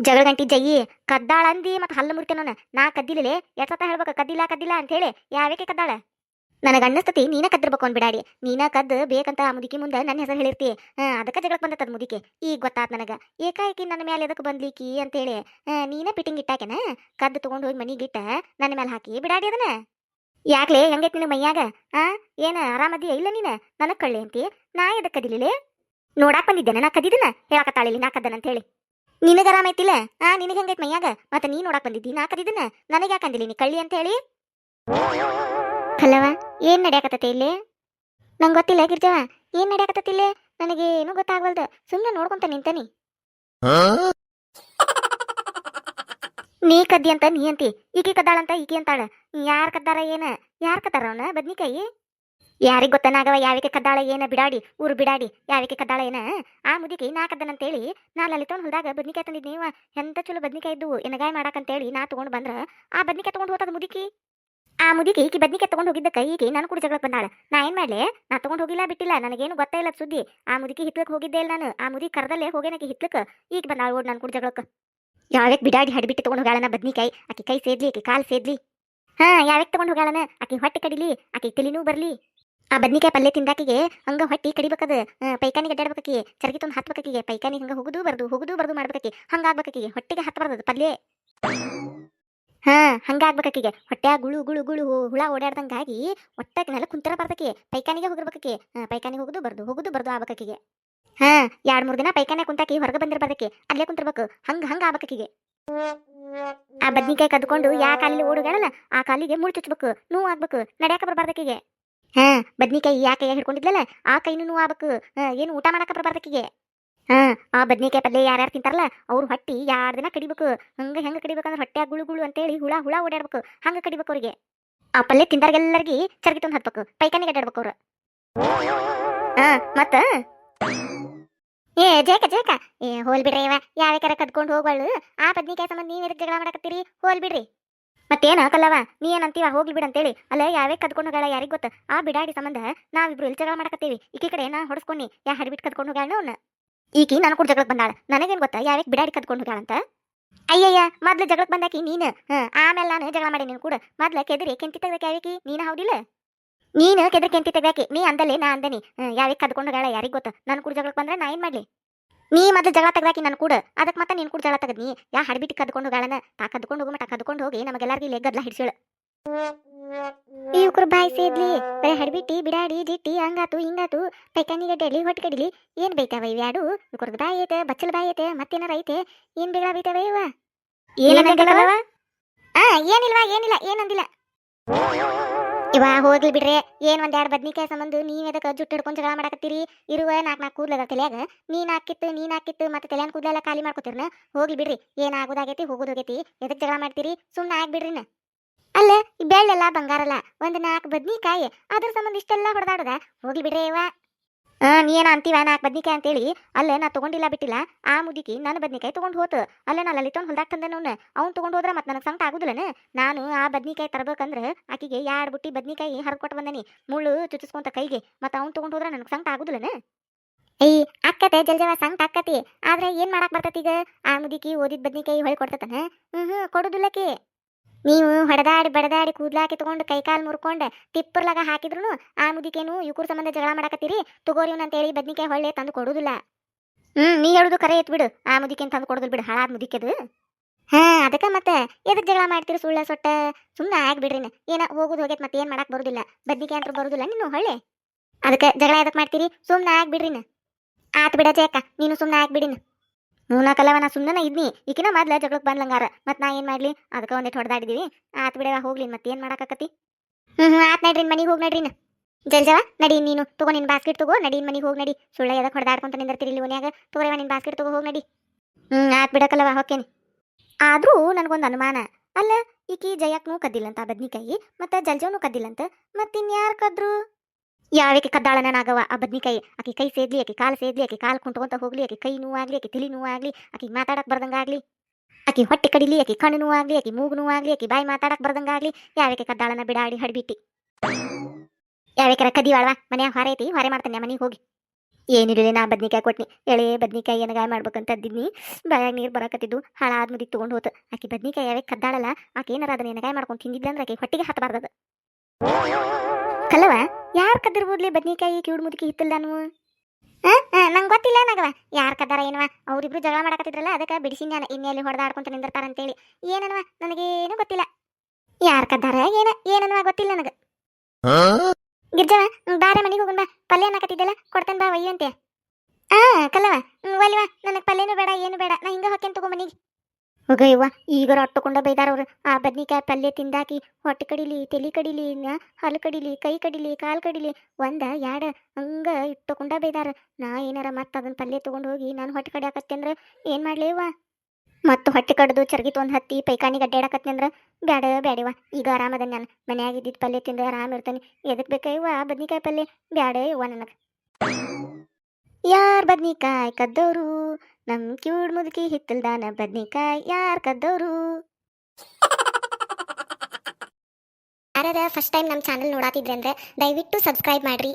ಜಗಳ ಗಂಟಿ ಜಯ್ಯಿ ಕದ್ದಾಳ ಅಂದಿ ಮತ್ತೆ ಹಲ್ಲು ಮುರಿತೇನ ನಾ ಕದ್ದಿಲ್ಲೇ ಎಷ್ಟತ್ತ ಹೇಳ್ಬೇಕು? ಕದ್ದಿಲ್ಲ ಕದ್ದಿಲ್ಲ ಅಂತ ಹೇಳಿ ಯಾವಕ್ಕೆ ಕದ್ದಾಳ? ನನಗೆ ಅನ್ನಿಸ್ತತಿ ನೀನ ಕದ್ದಿರ್ಬೇಕು ಬಿಡಾಡಿ. ನೀನ ಕದ್ದು ಬೇಕಂತ ಆ ಮುದುಕಿ ಮುಂದೆ ನನ್ನ ಹೆಸರು ಹೇಳಿರ್ತಿ. ಅದಕ್ಕೆ ಜಗಳಕ್ಕೆ ಬಂದತ್ತದ ಮುದುಕಿ. ಈಗ ಗೊತ್ತಾತ್ ನನಗೆ. ಏಕಾಏಕಿ ನನ್ನ ಮೇಲೆ ಎದಕ್ಕೆ ಬಂದ್ಲಿಕ್ಕಿ ಅಂತೇಳಿ. ನೀನ ಪಿಟಿಂಗ್ ಇಟ್ಟಾಕೆನ ಕದ್ದು ತಗೊಂಡು ಹೋಗಿ ಮನಿಗಿಟ್ಟ ನನ್ನ ಮೇಲೆ ಹಾಕಿ ಬಿಡಾಡಿ ಅದನ್ನ. ಯಾಕ್ಲೆ, ಹೆಂಗೈತಿ ನಿನ್ನ ಮೈಯಾಗ? ಆ, ಏನ ಆರಾಮದಿಯ ಇಲ್ಲ ನೀನ? ನನಗೆ ಕಳ್ಳಿ ಅಂತಿ. ನಾ ಎದಕ್ಕೆ ಕದಿಲಿಲೆ? ನೋಡಾಕ್ ಬಂದಿದ್ದೇನೆ ನಾ ಕದಿದನ ಹೇಳಕತ್ತಾಳಿಲಿ ನಾ ಕದ್ದನ ಅಂತ ಹೇಳಿ ನಿನಗ ಆರಾಮೈತಿಲ್ಲ ಆ, ನಿನಗೆ ಹೆಂಗೈತಿ ಮೈಯಾಗ? ಮತ್ತೆ ನೀ ನೋಡಾಕ್ ಬಂದಿದ್ದಿ, ನಾ ಕದಿದನ ನನಗೆ ಯಾಕಂದಿಲಿ ನೀ ಕಳ್ಳಿ ಅಂತ ಹೇಳಿ ಅಲ್ಲವ ಏನ್ ನಡೆಯಕತ್ತೈತೆ ಇಲ್ಲಿ? ನಂಗೆ ಗೊತ್ತಿಲ್ಲ, ಗಿರ್ಜವ, ಏನ್ ನಡೆಯಕತ್ತೈತಿ ಇಲ್ಲಿ? ನನಗೆ ಏನೂ ಗೊತ್ತಾಗ್ವಲ್ದ ಸುಮ್ಮನೆ ನೋಡ್ಕೊಂತ ನಿಂತನಿ. ನೀ ಕದ್ದಿ ಅಂತ ನೀ ಅಂತಿ, ಈಕಿ ಕದ್ದಾಳಂತ, ಈಕಿ ಅಂತಾಳ. ಯಾರ್ ಕದ್ದಾರ ಏನ? ಯಾರ್ ಕದ್ದಾರ ಅವನ, ಬದ್ನಿಕಾಯಿ? ಯಾರಿಗ್ ಗೊತ್ತನಾಗವ ಯಾವಿಕೆ ಕದ್ದಾಳ ಏನ, ಬಿಡಾಡಿ, ಊರು ಬಿಡಾಡಿ ಯಾವಿಕೆ ಕದ್ದಾಳ ಏನ? ಆ ಮುದಿಕಿ ನಾ ಕದ್ದನಂತೇಳಿ, ನಾ ಲಲಿತವನ್ ಹೊಲ್ದಾಗ ಬದ್ನಿಕಾಯಿ ತಂದಿದ್ನಿ ನೀವ ಎಂತ ಚಲೋ ಬದ್ನಿಕಾಯಿ ಇದ್ದು ಎನಗಾಯಿ ಮಾಡಾಕಂತೇಳಿ ನಾ ತಗೊಂಡ್ ಬಂದ್ರ, ಆ ಬದ್ನಿಕಾಯಿ ತಗೊಂಡ್ ಹೋತದ ಮುದಿಕಿ? ಆ ಮುದಿಗೆ ಈಕಿ ಬದ್ನಿಕಾಯಿ ತಗೊಂಡ್ ಹೋಗಿದ್ದಕ್ಕ ಕೈಗೆ ನಾನು ಕೂಡ ಜಗಳಕ್ಕೆ ಬಂದಾಳ. ನಾ ಏನ್ ಮಾಡ್ಲೆ? ನಾ ತಗೊಂಡು ಹೋಗಿಲ್ಲ ಬಿಟ್ಟಿಲ್ಲ, ನನಗೇನು ಗೊತ್ತೇ ಇಲ್ಲ ಸುದ್ದಿ. ಆ ಮುದಿಗೆ ಹಿತ್ಲಕ್ ಹೋಗಿದ್ದೆ ಇಲ್ಲ ನಾನು. ಆ ಮುದಿ ಕರ್ದಲ್ಲೇ ಹೋಗೇನಕ್ಕೆ ಹಿತ್ಲಕ್. ಈಗ ಬಂದಾಳ ಓಡ್ ನಾನು ಕೂಡ ಜಗಳಕ್ಕೆ ಯಾವ್ಯಾಕೆ ಬಿಡಾಡಿ ಹಡ್ಬಿಟ್ಟು ತಗೊಂಡ್ ಹೋಗಾಳನ ಬದ್ನಿಕಾಯಿ? ಆಕಿ ಕೈ ಸೇದ್ಲಿ, ಆಕಿ ಕಾಲ್ ಸೇದ್ಲಿ. ಹಾ, ಯಾವ್ಯಾಕೆ ತಗೊಂಡ್ ಹೋಗಾಳನ ಆಕಿ ಹೊಟ್ಟೆ ಕಡಿಲಿ, ಆಕಿ ತಲಿನೂ ಬರ್ಲಿ. ಆ ಬದ್ನಿಕಾಯಿ ಪಲ್ಲೆ ತಿಂದಾಕಿಗೆ ಹಂಗ ಹೊಟ್ಟಿ ಕಡಿಬೇಕದ. ಪೈಕಾನಿಗೆ ಅಡ್ಡಾಡ್ಬೇಕಿ ಚರಗಿ ತಂದು ಹತ್ಬೇಕಿಗೆ ಪೈಕಾನಿ ಹಂಗ ಹೋಗುದು ಬರ್ದು ಹೋಗುದು ಬರ್ದು ಮಾಡ್ಬೇಕಿ ಹಂಗ ಆಗ್ಬೇಕಿಗೆ ಹೊಟ್ಟೆಗೆ ಹತ್ಬಾರ್ದು ಪಲ್ಯ. ಹಾ ಹೊಟ್ಟೆ ಗುಳು ಗುಳು ಗುಳು ಹುಳ ಓಡಾಡ್ದಂಗಾಗಿ ಒಟ್ಟಾಗ ನೆಲ ಕುಂತರ ಬರ್ತಕಿ ಪೈಕಾನಿಗೆ ಹೋಗಿರ್ಬೇಕಿ ಪೈಕಾನಿಗೆ ಹೋಗುದು, ಬರ್ದು ಹೋಗುದು, ಬರ್ದು ಆಗ್ಬೇಕಿಗೆ ಹಾ, ಎರಡ್ ಮೂರ್ ದಿನ ಪೈಕಾನೆ ಕುಂತಾಕಿ ಹೊರಗೆ ಬಂದಿರ್ಬಾರ್ದಕಿ ಅಲ್ಲೇ ಕುಂತಿರ್ಬೇಕು. ಹಂಗ ಹಂಗ ಆಗ್ಬೇಕಿಗೆ ಆ ಬದ್ನಿಕಾಯಿ ಕದ್ಕೊಂಡು ಯಾ ಕಾಲಲ್ಲಿ ಓಡುಗಾಡಲ್ಲ ಆ ಕಾಲಿಗೆ ಮುಳ್ಳು ಚುಚ್ಬೇಕು. ನೋವು ಆಗ್ಬೇಕು. ನಡ್ಯಾಕ ಬರ್ಬಾರ್ದಕ್ಕಿಗೆ ಹಾ, ಬದ್ನಿಕಾಯಿ ಯಾ ಕೈಯಾಗ ಹಿಡ್ಕೊಂಡಿದ್ಲಲ್ಲ, ಆ ಕೈನೂ ನೋವು ಆಗ್ಬೇಕು. ಏನು ಊಟ ಮಾಡಕ ಬರ್ಬಾರ್ದಕ್ಕಿಗೆ ಹಾ, ಆ ಬದ್ನಿಕಾಯಿ ಪಲ್ಯ ಯಾರ್ಯಾರು ತಿಂತಾರಲ್ಲ, ಅವ್ರ ಹೊಟ್ಟಿ ಯಾರ್ ದಿನ ಕಡಿಬೇಕು, ಹಂಗ ಹೆಂಗ ಕಡಿಬೇಕಂದ್ರೆ ಹೊಟ್ಟೆ ಗುಳು ಗುಳು ಅಂತೇಳಿ ಹುಳ ಹುಳ ಓಡಾಡ್ಬೇಕು ಹಂಗ ಕಡಿಬೇಕು ಅವ್ರಿಗೆ. ಆ ಪಲ್ಯ ತಿಂದಾರ್ಗೆಲ್ಲರಿಗೆ ಚರ್ಗಿ ತಂದು ಹತ್ಬೇಕು, ಪೈಕಾನಿಗೆ ಅಡ್ಡಾಡ್ಬೇಕು ಅವ್ರು. ಹಾ, ಮತ್ತ? ಏ ಜೇಕ ಜೇಕ ಏ, ಹೋಲ್ ಬಿಡ್ರಿ ಇವ, ಯಾವ್ಯಾಕಾರ ಕದ್ಕೊಂಡು ಹೋಗ್ಬಾಳು ಆ ಬದ್ನಿಕಾಯಿ ಸಂಬಂಧ ನೀವ್ ಎದಕ್ ಜಗಳ ಮಾಡಕತ್ತೀರಿ, ಹೋಲ್ ಬಿಡ್ರಿ. ಮತ್ತೇನ ಕಲ್ಲವ ನೀ ಏನಂತೀವ ಹೋಗ್ಲಿ ಬಿಡ ಅಂತೇಳಿ, ಅಲ್ಲ ಯಾವೇ ಕದ್ಕೊಂಡು ಹೋಗಾಳ ಯಾರಿಗ್ ಗೊತ್ತ, ಆ ಬಿಡಾಡಿ ಸಂಬಂಧ ನಾವಿಬ್ರು ಇಲ್ಲಿ ಜಗಳ ಮಾಡಕತ್ತೀವಿ, ಈಕಿ ಕಡೆ ನಾ ಹೊಡ್ಸ್ಕೊಂಡಿ, ಯಾ ಹಡ್ಬಿಟ್ ಕದ್ಕೊಂಡು ಹೋಗ್ಯಾಳ ಅವ್ನ. ಈಕಿ ನಾನು ಕೂಡ ಜಗಳಕ್ಕೆ ಬಂದಾಳ. ನನಗೇನ್ ಗೊತ್ತಾ? ಯಾವ್ಯಾಕೆ ಬಿಡಾಡಿ ಕದ್ಕೊಂಡು ಹೋಗ್ಯಾಳಂತ? ಅಯ್ಯಯ್ಯ, ಮೊದ್ಲು ಜಗಳಕ್ಕೆ ಬಂದಾಕಿ ನೀನು. ಆಮೇಲೆ ನಾನು ಜಗಳ ಮಾಡಿ ನೀನು ಕೂಡ. ಮೊದ್ಲ ಕೆದರಿ ಕೆಂತಿ ತೆಗ್ದಕ್ಕೆ ಯಾವ್ಯಾಕಿ? ನೀನು ಹೌದಿಲ್ಲ? ನೀನು ಕೆದರಿ ಕೆಂತಿ ತೆಗ್ದಾಕಿ. ನೀ ಅಂದಲ್ಲಿ, ನಾ ಅಂದನಿ. ಯಾವ್ಯಾಕೆ ಕದ್ಕೊಂಡು ಹೋಗ್ಯಾಳ ಯಾರಿಗ್ ಗೊತ್ತ? ನನ್ ಕೂಡ ಜಗಳಕ್ಕೆ ಬಂದ್ರೆ ನಾ ಏನು ಮಾಡ್ಲಿ? ನೀ ಮೊದ್ಲು ಜಗಳ ತೆಗ್ದಾಕಿ ನನ್ ಕೂಡ. ಅದಕ್ಕೆ ಮತ್ತೆ ನೀನ್ ಕೂಡ ಜಗಳ ತೆಗದ್ನಿ. ಯಾ ಹಡ್ಬಿಟ್ಟು ಕದ್ಕೊಂಡು ಹೋಗಾಳನ ತಾ ಕದ್ಕೊಂಡು ಹೋಗಿ ಮಟ್ಟ ಕದ್ಕೊಂಡು ಹೋಗಿ ನಮಗೆಲ್ಲರಿಗೂ ಲೆಗ್ಗದ್ಲ ಗದ್ಲ ಹಿಡ್ಸಿಳು ಇವ್ಕರು ಬಾಯಿ ಸೇದ್ಲಿ ಬರೀ ಹಡ್ಬಿಟ್ಟಿ ಬಿಡಾಡಿ ಜಿಟ್ಟಿ ಹಂಗಾತು ಹಿಂಗಾತು ಪೈಕಾನಿ ಗಡ್ಡೆಲಿ ಹೊಟ್ಟು ಕಡಿಲಿ ಏನ್ ಬೈತಾವ ಇವ್ಯಾಡು ಇವ್ಕರ್ದು ಬಾಯಿ ಐತೆ ಬಚ್ಚಲ ಬಾಯಿ ಐತೆ ಮತ್ತೇನಾರ ಐತೆ? ಏನ್ ಬೇಗ ಬೈತಾವ ಇವ? ಏನಿಲ್ವ ಆ ಏನಿಲ್ವಾ ಏನಿಲ್ಲ ಏನಂದಿಲ್ಲ ಇವ ಹೋಗ್ಲಿ ಬಿಡ್ರಿ ಏನ್ ಒಂದ್ ಎರಡ್ ಬದ್ನಿಕಾಯಿ ಸಂಬಂಧ ನೀವ್ ಎದಕ್ಕೆ ಜುಟ್ಟು ಹಿಡ್ಕೊಂಡ್ ಜಗಳ ಮಾಡಕತ್ತೀರಿ? ಇರುವ ನಾಕ್ ನಾಕ್ ಕೂದ್ಲದ ತಲೆಯಾಗ ನೀನ್ ಹಾಕಿತ್ತು ನೀನ್ ಹಾಕಿತ್ತು ಮತ್ತೆ ತಲೆಯನ್ ಕೂದಲೆಲ್ಲ ಖಾಲಿ ಮಾಡ್ಕೊತೀರ್ನ? ಹೋಗ್ಲಿ ಬಿಡ್ರಿ ಏನ್ ಆಗೋದಾಗೈತಿ ಹೋಗೋದಾಗೈತಿ ಎದಕ್ ಜಗಳ ಮಾಡ್ತೀರಿ? ಸುಮ್ನೆ ಆಗ್ಬಿಡ್ರಿನ? ಅಲ್ಲ, ಈ ಬೆಳ್ಳೆಲ್ಲ ಬಂಗಾರಲ್ಲ, ಒಂದು ನಾಲ್ಕು ಬದ್ನಿಕಾಯಿ, ಅದ್ರ ಸಂಬಂಧ ಇಷ್ಟೆಲ್ಲ ಹೊಡೆದಾಡದ? ಹೋಗ್ಲಿ ಬಿಡ್ರಿ ಇವ ಆ, ನೀ ಏನ ಅಂತೀವ ನಾಲ್ಕು ಬದ್ನಿಕಾಯಿ ಅಂತೇಳಿ? ಅಲ್ಲೇ, ನಾ ತಗೊಂಡಿಲ್ಲ, ಬಿಟ್ಟಿಲ್ಲ. ಆ ಮುದಿಕಿ ನನ್ನ ಬದ್ನಿಕಾಯಿ ತಗೊಂಡ್ ಹೋತು. ಅಲ್ಲೇ, ನಾ ಲಲಿತವನ್ ಹೊಲ್ದಾಗ ತಂದೆ ಅವನು. ಅವ್ನ್ ತಗೊಂಡ್ ಹೋದ್ರ ಮತ್ತೆ ನನಗೆ ಸಂಕಟ ಆಗುದಿಲ್ಲನ? ನಾನು ಆ ಬದ್ನಿಕಾಯಿ ತರಬೇಕಂದ್ರೆ ಆಕಿಗೆ ಎರಡು ಬುಟ್ಟಿ ಬದ್ನಿಕಾಯಿ ಹರ್ಕೊಟ್ಟು ಬಂದನಿ. ಮುಳ್ಳು ಚುಚ್ಚಿಸ್ಕೊಂತ ಕೈಗೆ. ಮತ್ತೆ ಅವ್ನು ತಗೊಂಡ್ ಹೋದ್ರ ನನಗೆ ಸಂಕಟ ಆಗುದಿಲ್ಲನ? ಏಯ್, ಅಕ್ಕತೆ ಜಲ್ಜವ ಸಂಕಟ ಆಕತಿ ಆದ್ರೆ ಏನ್ ಮಾಡಕ್ ಬರ್ತೈತಿ ಈಗ? ಆ ಮುದಿಕಿ ಓದಿದ ಬದ್ನಿಕಾಯಿ ಹೊಳಿ ಕೊಡ್ತತನ? ಹ್ಮ್ ಹ್ಮ್, ಕೊಡುದಿಲ್ಲಕಿ. ನೀವು ಹೊಡೆದಾಡಿ ಬಡದಾಡಿ ಕೂದ್ಲಾಕಿ ತಗೊಂಡು ಕೈಕಾಲು ಮುರ್ಕೊಂಡು ತಿಪ್ಪರ್ಲಾಗ ಹಾಕಿದ್ರು ಆ ಮುದಿಕೇನು ಇವ್ರ ಸಂಬಂಧ ಜಗಳ ಮಾಡಕತ್ತೀರಿ? ಅಂತ ಅಂತೇಳಿ ಬದ್ನಿಕಾಯಿ ಹೊಳ್ಳೆ ತಂದು ಕೊಡುದಿಲ್ಲ. ಹ್ಮ್, ನೀ ಹೇಳುದು ಕರೆ ಐತ್ ಬಿಡು. ಆ ಮುದಿಕೇನ್ ತಂದು ಕೊಡುದಿಲ್ಲ ಬಿಡು, ಹಾಳಾದ ಮುದಿಕೆದು ಹಾ, ಅದಕ್ಕ ಮತ್ತೆ ಎದಕ್ ಜಗಳ ಮಾಡ್ತೀರಿ ಸುಳ್ಳ ಸೊಟ್ಟ? ಸುಮ್ಮನೆ ಆಗ್ಬಿಡ್ರಿ ಏನ ಹೋಗುದು ಹೋಗೈತ್ ಮತ್ತೆ ಏನ್ ಮಾಡಕ್ ಬರುದಿಲ್ಲ. ಬದ್ನಿಕಾಯಿ ಅಂತ ಬರುದಿಲ್ಲ ನೀನು ಹೊಳ್ಳೆ? ಅದಕ್ಕೆ ಜಗಳ ಎದಕ್ ಮಾಡ್ತೀರಿ? ಸುಮ್ಮನೆ ಆಗ್ಬಿಡ್ರಿನ ಆತ್ ಬಿಡ ಜಯಕ್ಕ, ನೀನು ಸುಮ್ಮನೆ ಆಗ್ಬಿಡಿನ ಹ್ಞೂ ನಾ ಸುಮ್ಮನೆ ಇದ್ನಿ. ಈಕಿನ ಮೊದ್ಲ ಜಗಳಕ್ಕೆ ಬಂದ್ಲಂಗಾರ. ಮತ್ ನಾ ಏನ್ ಮಾಡ್ಲಿ? ಅದಕ್ಕೆ ಒಂದೇ ಹೊಡೆದಾಡಿದೀವಿ. ಆತ್ ಬಿಡವ ಹೋಗ್ಲಿ ಮತ್ತೆ ಏನ್ ಹ್ಮ್ ಹ್ಞೂ ಆತ್ ನಡ್ರಿ ಹೋಗ್ ಹೋಗಿ ನಡ್ರಿನ. ಜಲ್ಜವ, ನಡಿ ನೀನು. ತಗೋ ನಿನ್ ಬಾಸ್ಕೆಟ್ ತಗೋ, ನಡಿ ಮನೆಗೆ ಹೋಗಿ ನಡಿ. ಸುಳ್ಳ ಎದಕ್ಕೆ ಹೊಡೆದಾಡ್ಕೊಂತ ನಿಂದಿರ್ತೀರಿ ಇಲ್ಲಿ ಓನ್ಯಾಗ? ತಗೋರವ ನಿನ್ ಬಾಸ್ಕೆಟ್ ತಗೋ, ಹೋಗಿ ನಡಿ. ಹ್ಮ್, ಆತ್ ಬಿಡಕಲ್ಲವ ಹೋಗ್ತೇನೆ ಆದ್ರೂ ನನಗೊಂದು ಅನುಮಾನ. ಅಲ್ಲ, ಈಕಿ ಜಯಕ್ನೂ ಕದ್ದಿಲ್ಲಂತ, ಬದ್ನಿಕಾಯಿ, ಮತ್ತೆ ಜಲ್ಜವನು ಕದ್ದಿಲ್ಲಂತ ಮತ್ತಿನ್ಯಾರು ಕದ್ರು ಯಾವಕ್ಕೆ ಕದ್ದಾಳನ ನಾಗವ ಆ ಬದ್ನಿಕಾಯಿ, ಆಕಿ ಕೈ ಸೇದ್ಲಿ, ಆಕಿ ಕಾಲು ಸೇದ್ಲಿ, ಆಕಿ ಕಾಲು ಕುಂಟ್ಕೊಂತ ಹೋಗ್ಲಿ, ಆಕಿ ಕೈ ನೋವಾಗ್ಲಿ, ಆಕಿ ನೂ ನೋವಾಗ್ಲಿ, ಆಕಿ ಮಾತಾಡಕ್ ಬರ್ದಂಗಾಗ್ಲಿ, ಆಕಿ ಹೊಟ್ಟೆ ಕಡಿಲಿ, ಆಕಿ ಕಣ್ಣು ನೋವಾಗ್ಲಿ, ಆಕಿ ಮೂಗು ನೋವಾಗ್ಲಿ, ಆಕಿ ಬಾಯಿ ಮಾತಾಡಕ್ ಬರ್ದಂಗಾಗ್ಲಿ ಯಾವಕ್ಕೆ ಕದ್ದಾಳನ ಬಿಡಾಡಿ ಹಡ್ಬಿಟ್ಟಿ. ಯಾವಕ್ಕಾರ ಕದಿವಾಳ್ವಾ ಮನೆ ಹೊರ ಐತಿ, ಹೊರೆ ಮಾಡ್ತಾನೆ ಮನೆಗೆ ಹೋಗಿ. ಏನಿರಲಿ ನಾ ಬದ್ನಿಕಾಯಿ ಕೊಟ್ನಿ. ಎಳೆ ಬದ್ನಿಕಾಯಿ ಏನಗಾಯ ಮಾಡ್ಬೇಕಂತ ಅದ್ದಿದ್ನಿ ಬಾಯಾಗ ನೀರು ಬರಕತ್ತಿದ್ದು ಹಾಳಾದ ಮುದಿಗೆ ತೊಗೊಂಡು ಹೋತು. ಆಕಿ ಬದ್ನಿಕಾಯಿ ಯಾವಾಗ ಕದ್ದಾಳಲ್ಲ ಆಕೆ ಏನಾರ ಅದನ್ನ ಏನಗಾಯ ಮಾಡ್ಕೊಂಡು ತಿಂದಿದ್ದಂದ್ರೆ ಆಕೆ ಹೊಟ್ಟಿಗೆ ಹತ್ತಬಾರ್ದದ ಕಲ್ಲವ ಯಾರು ಕದ್ದಿರ್ಬೋದ್ಲಿ ಬದ್ನಿಕಾಯಿ ಕಿವಿಡ್ ಮುದುಕಿ ಹಿತ್ತಲ್ಲ ನಾನು ನಂಗೆ ಗೊತ್ತಿಲ್ಲ ನಗವ ಯಾರು ಕದ್ದಾರ ಏನವ? ಅವ್ರಿಬ್ರು ಜಗಳ ಮಾಡಕತ್ತಿದ್ರಲ್ಲ ಅದಕ್ಕೆ ಬಿಡಿಸಿ ನಾನು ಇನ್ನೆಲ್ಲಿ ಹೊಡೆದಾಡ್ಕೊಂತ ನಿಂದಿರ್ತಾರಂತೇಳಿ ಏನನ್ವ? ನನಗೇನು ಗೊತ್ತಿಲ್ಲ. ಯಾರು ಕದ್ದಾರ ಏನ ಏನನ್ವ ಗೊತ್ತಿಲ್ಲ ನನಗೆ. ಗಿರ್ಜವ ಬಾರೆ ಮನೆಗೆ ಹೋಗೋಣ ಬಾ. ಪಲ್ಯ ಅನ್ನಕತ್ತಿದ್ದಲ್ಲ ಕೊಡ್ತಾನೆ ಬಾ ಒಯ್ಯಂತೆ ಆ ಕಲ್ಲವ ಒಲ್ವಾ ನನಗೆ ಪಲ್ಯನೂ ಬೇಡ ಏನು ಬೇಡ. ನಾ ಹಿಂಗೆ ಹೊಕ್ಕೇನ್ ತಗೋ ಮನೆಗೆ. ಹೋಗಯ್ಯವ್ವ ಈಗ ರೊಟ್ಟಕೊಂಡ ಬೈದಾರವ್ರು ಆ ಬದ್ನಿಕಾಯಿ ಪಲ್ಯ ತಿಂದಾಕಿ ಹೊಟ್ಟೆ ಕಡಿಲಿ, ತಲಿ ಕಡಿಲಿ ಹಲ್ ಕಡಿಲಿ, ಕೈ ಕಡಿಲಿ, ಕಾಲು ಕಡಿಲಿ, ಒಂದ ಯಾಡ ಹಂಗ ಇಟ್ಟುಕೊಂಡ ಬೈದಾರ. ನಾ ಏನಾರ ಮತ್ತೆ ಅದನ್ನ ಪಲ್ಯ ತಗೊಂಡು ಹೋಗಿ ನಾನು ಹೊಟ್ಟೆ ಕಡಿಯಾಕತ್ತೆ ಅಂದ್ರೆ ಏನು ಮಾಡ್ಲೇವ ಮತ್ತು ಹೊಟ್ಟೆ ಕಡ್ದು ಚರ್ಗಿ ಒಂದು ಹತ್ತಿ ಪೈಕಾನಿ ಗಡ್ಡಾಡಕತ್ನಿ ಅಂದ್ರೆ ಬ್ಯಾಡ ಬ್ಯಾಡಿವ ಈಗ ಆರಾಮದ ನಾನು. ಮನ್ಯಾಗ ಇದ್ದಿದ್ದು ಪಲ್ಯ ತಿಂದು ಆರಾಮ ಇರ್ತಾನೆ. ಎದಕ್ ಬೇಕಯ್ಯವ ಆ ಬದ್ನಿಕಾಯಿ ಪಲ್ಯ? ಬ್ಯಾಡ ಇವ ನನಗೆ. ಯಾರ್ ಬದ್ನಿಕಾಯಿ ಕದ್ದೋರು? ನಮ್ ಕ್ಯೂಡ್ ಮುದುಕಿ ಹಿತ್ತಲ್ದಾನ ಬದ್ನಿಕಾಯಿ ಯಾರ್ ಕದ್ದೋರು? ಯಾರ ಫಸ್ಟ್ ಟೈಮ್ ನಮ್ಮ ಚಾನಲ್ ನೋಡಾತಿದ್ರೆ ಅಂದ್ರೆ ದಯವಿಟ್ಟು ಸಬ್ಸ್ಕ್ರೈಬ್ ಮಾಡ್ರಿ.